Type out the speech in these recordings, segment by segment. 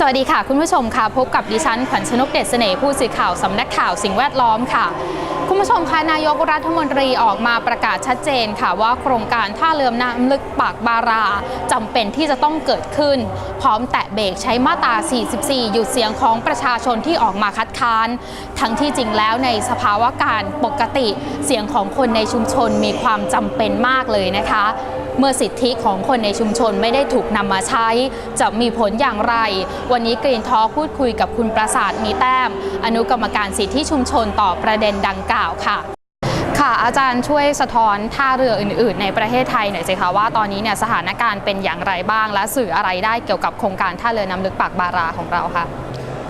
สวัสดีค่ะ คุณผู้ชมค่ะ พบกับดิฉันขวัญชนกเดชเสน่ห์ผู้สื่อข่าวสำนักข่าวสิ่งแวดล้อมค่ะ คุณผู้ชมคะนายกรัฐมนตรีออกมาประกาศชัดเจนค่ะว่าโครงการท่าเรือน้ำลึกปากบาราจำเป็นที่จะต้องเกิดขึ้น พร้อมแตะเบรกใช้มาตรา 44 หยุดเสียงของประชาชนที่ออกมาคัดค้าน ทั้งที่จริงแล้วในสภาวะการปกติเสียงของคนในชุมชนมีความจำเป็นมากเลยนะคะ เมื่อสิทธิของคนในชุมชนไม่ได้ถูกนำมาใช้ จะมีผลอย่างไร วันนี้กรีนทอพูดคุยกับคุณประสาทมีแต้ม อนุกรรมการสิทธิชุมชนต่อประเด็นดังกล่าวค่ะค่ะอาจารย์ช่วยสะท้อนท่าเรืออื่น ๆ ในประเทศไทยหน่อยสิคะว่าตอนนี้เนี่ยสถานการณ์เป็นอย่างไรบ้าง และสื่ออะไรได้เกี่ยวกับโครงการท่าเรือน้ำลึกปากบาราของเราค่ะ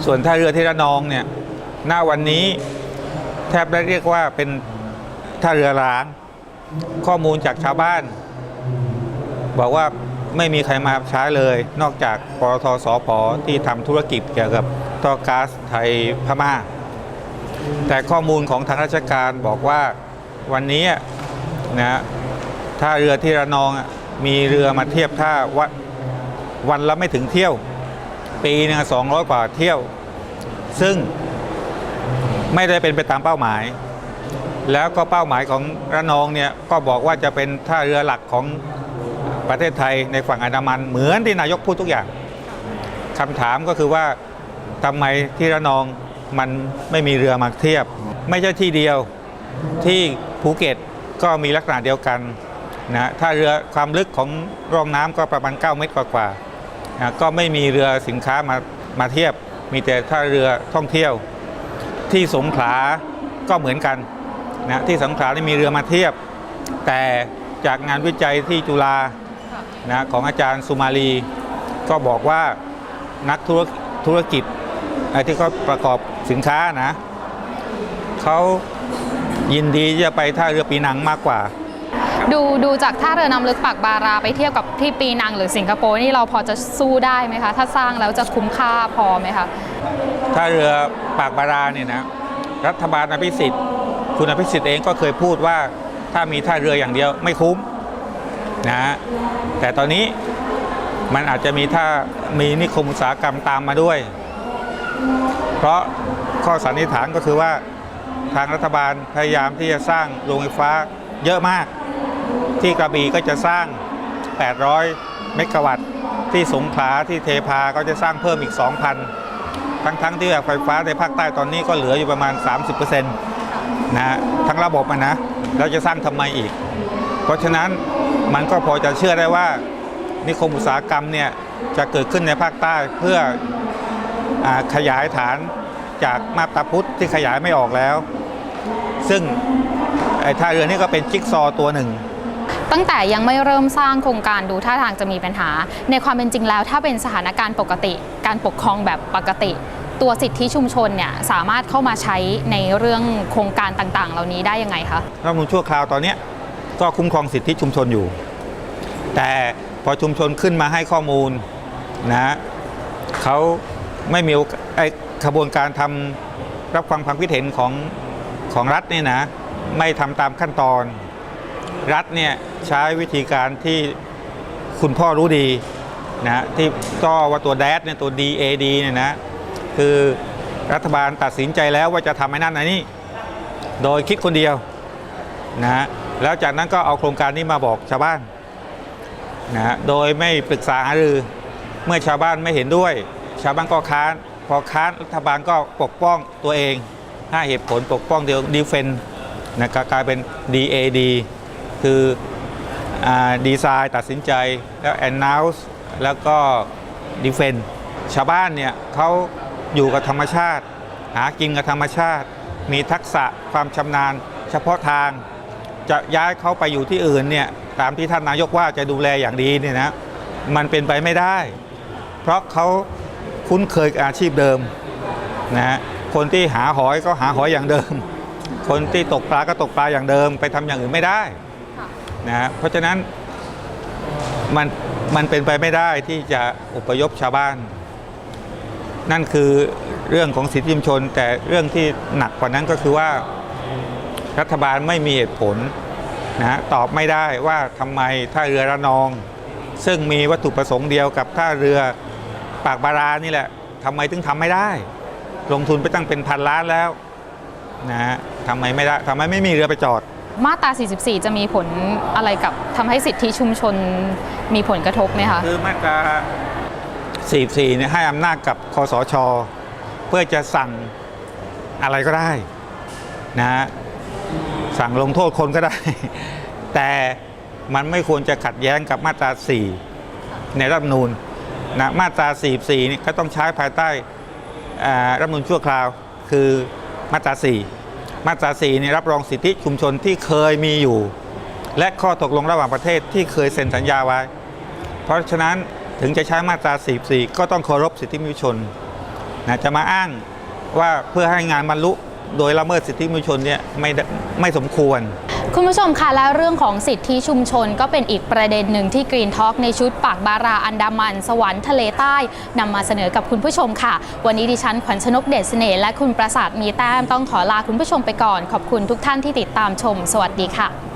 ส่วนท่าเรือที่ระนองเนี่ยหน้าวันนี้แทบได้เรียกว่าเป็นท่าเรือร้าง ข้อมูลจากชาวบ้าน บอกว่าไม่มีใครมาใช้เลย นอกจากปตทสพที่ทำธุรกิจเกี่ยวกับท่อก๊าซไทยพม่า แต่ข้อมูลของทางราชการบอกว่าวันนี้นะท่าเรือที่ระนองมีเรือมาเทียบท่าวันวันละไม่ถึงเที่ยว ปีหนึงสองร้อยกว่าเที่ยว ซึ่งไม่ได้เป็นไปตามเป้าหมาย แล้วก็เป้าหมายของระนองเนี่ยก็บอกว่าจะเป็นท่าเรือหลักของประเทศไทยในฝั่งอันดามันเหมือนที่นายกพูดทุกอย่างคำถามก็คือว่าทำไมที่ระนอง มันไม่มีเรือมาเทียบ ไม่ใช่ที่เดียวที่ภูเก็ตก็มีลักษณะเดียวกันนะถ้าเรือความลึกของร่องน้ำก็ประมาณ 9 เมตรกว่าๆนะก็ไม่มีเรือสินค้ามามาเทียบ มีแต่ท่าเรือท่องเที่ยว ที่สงขลาก็เหมือนกันนะที่สงขลาได้มีเรือมาเทียบ แต่จากงานวิจัยที่จุฬานะของอาจารย์สุมาลี ก็บอกว่านักธุรธุรกิจ ไอ้ที่เขาประกอบสินค้านะเขายินดีที่จะไปท่าเรือปีนังมากกว่า ดูดูจากท่าเรือน้ำลึกปากบาราไปเทียบกับที่ปีนังหรือสิงคโปร์นี่เราพอจะสู้ได้ไหมคะ ถ้าสร้างแล้วจะคุ้มค่าพอไหมคะถ้าเรือปากบาราเนี่ยนะรัฐบาลอภิสิทธิ์ คุณอภิสิทธิ์เองก็เคยพูดว่าถ้ามีท่าเรืออย่างเดียวไม่คุ้มนะฮะแต่ตอนนี้มันอาจจะมีท่ามีนิคมอุตสาหกรรมตามมาด้วย เพราะข้อสันนิษฐานก็คือว่าทางรัฐบาลพยายามที่จะสร้างโรงไฟฟ้าเยอะมาก ที่กระบี่ก็จะสร้าง 800 เมกะวัตต์ ที่สงขลาที่เทพาก็จะสร้างเพิ่มอีก 2,000 ทั้งทั้งๆที่ไฟฟ้าในภาคใต้ตอนนี้ก็เหลืออยู่ประมาณ 30%นะฮะทั้งระบบอะนะแล้วจะสร้างทำไมอีก เพราะฉะนั้นมันก็พอจะเชื่อได้ว่านิคมอุตสาหกรรมเนี่ยจะเกิดขึ้นในภาคใต้เพื่อ ขยายฐานจากมาบตาพุธที่ขยายไม่ออกแล้ว ซึ่งไอ้ท่าเรือนี่ก็เป็นจิ๊กซอว์ตัวหนึ่ง ตั้งแต่ยังไม่เริ่มสร้างโครงการดูท่าทางจะมีปัญหา ในความเป็นจริงแล้ว ถ้าเป็นสถานการณ์ปกติ การปกครองแบบปกติตัวสิทธิชุมชนเนี่ยสามารถเข้ามาใช้ในเรื่องโครงการต่างๆ เหล่านี้ได้ยังไงคะรัฐธรรมนูญชั่วคราวตอนเนี้ยก็คุ้มครองสิทธิชุมชนอยู่ แต่พอชุมชนขึ้นมาให้ข้อมูลนะเขา ไม่มีโอกไอขบวนการทำรับฟังความคิดเห็นของของรัฐเนี่ยนะไม่ทำตามขั้นตอน รัฐเนี่ยใช้วิธีการที่คุณพ่อรู้ดีนะที่ก็ว่าตัวแดดเนี่ยตัว DAD เนี่ยนะคือรัฐบาลตัดสินใจแล้วว่าจะทำไอ้นั่นไอ้นี่โดยคิดคนเดียวนะฮะแล้วจากนั้นก็เอาโครงการนี้มาบอกชาวบ้านนะฮะโดยไม่ปรึกษาหารือเมื่อชาวบ้านไม่เห็นด้วย ชาวบ้านก็ค้านพอค้านรัฐบาลก็ปกป้องตัวเองห้าเหตุผลปกป้องเดียวดีเฟนนะก็กลายเป็น DAD คือดีไซน์ตัดสินใจแล้ว announce แล้วก็ defend ชาวบ้านเนี่ยเขาอยู่กับธรรมชาติ หากินกับธรรมชาติ มีทักษะความชำนาญ เฉพาะทางจะย้ายเขาไปอยู่ที่อื่นเนี่ยตามที่ท่านนายกว่าจะดูแลอย่างดีเนี่ยนะมันเป็นไปไม่ได้ เพราะเขา คุ้นเคยกับอาชีพเดิมนะฮะคนที่หาหอยก็หาหอยอย่างเดิม คนที่ตกปลาก็ตกปลาอย่างเดิม ไปทำอย่างอื่นไม่ได้นะฮะเพราะฉะนั้นมันมันเป็นไปไม่ได้ที่จะอพยพชาวบ้าน นั่นคือเรื่องของสิทธิชุมชน แต่เรื่องที่หนักกว่านั้นก็คือว่ารัฐบาลไม่มีเหตุผลนะฮะตอบไม่ได้ว่าทำไมท่าเรือระนอง ซึ่งมีวัตถุประสงค์เดียวกับท่าเรือ ปากบารานี่แหละทำไมถึงทำไม่ได้ ลงทุนไปตั้งเป็นพันล้านแล้วนะฮะทำไมไม่ได้ทำไมไม่มีเรือไปจอด มาตรา 44 จะมีผลอะไรกับทำให้สิทธิชุมชนมีผลกระทบไหมคะ คือมาตรา 44 เนี่ยให้อำนาจกับคอสช เพื่อจะสั่งอะไรก็ได้นะฮะสั่งลงโทษคนก็ได้ แต่มันไม่ควรจะขัดแย้งกับมาตรา 4 ในรัฐธรรมนูญ นะมาตรา 44นี่ก็ต้องใช้ภายใต้รัฐมนูญชั่วคราวคือมาตรา 4 มาตรา 4 นี่รับรองสิทธิชุมชนที่เคยมีอยู่ และข้อตกลงระหว่างประเทศที่เคยเซ็นสัญญาไว้ เพราะฉะนั้นถึงจะใช้มาตรา 44 ก็ต้องเคารพสิทธิมนุษยชนนะจะมาอ้างว่าเพื่อให้งานบรรลุโดยละเมิดสิทธิมนุษยชนเนี่ยไม่ไม่สมควร คุณผู้ชมคะและเรื่องของสิทธิชุมชนก็เป็นอีกประเด็นหนึ่งที่กรีนทอ l k ในชุดปากบาราอันดามัน สวรรค์ทะเลใต้นำมาเสนอกับคุณผู้ชมค่ะ วันนี้ดิฉันขวัญชนกเดชเสน่ห์และคุณประสาทมีแต้มต้องขอลาคุณผู้ชมไปก่อน ขอบคุณทุกท่านที่ติดตามชม สวัสดีค่ะ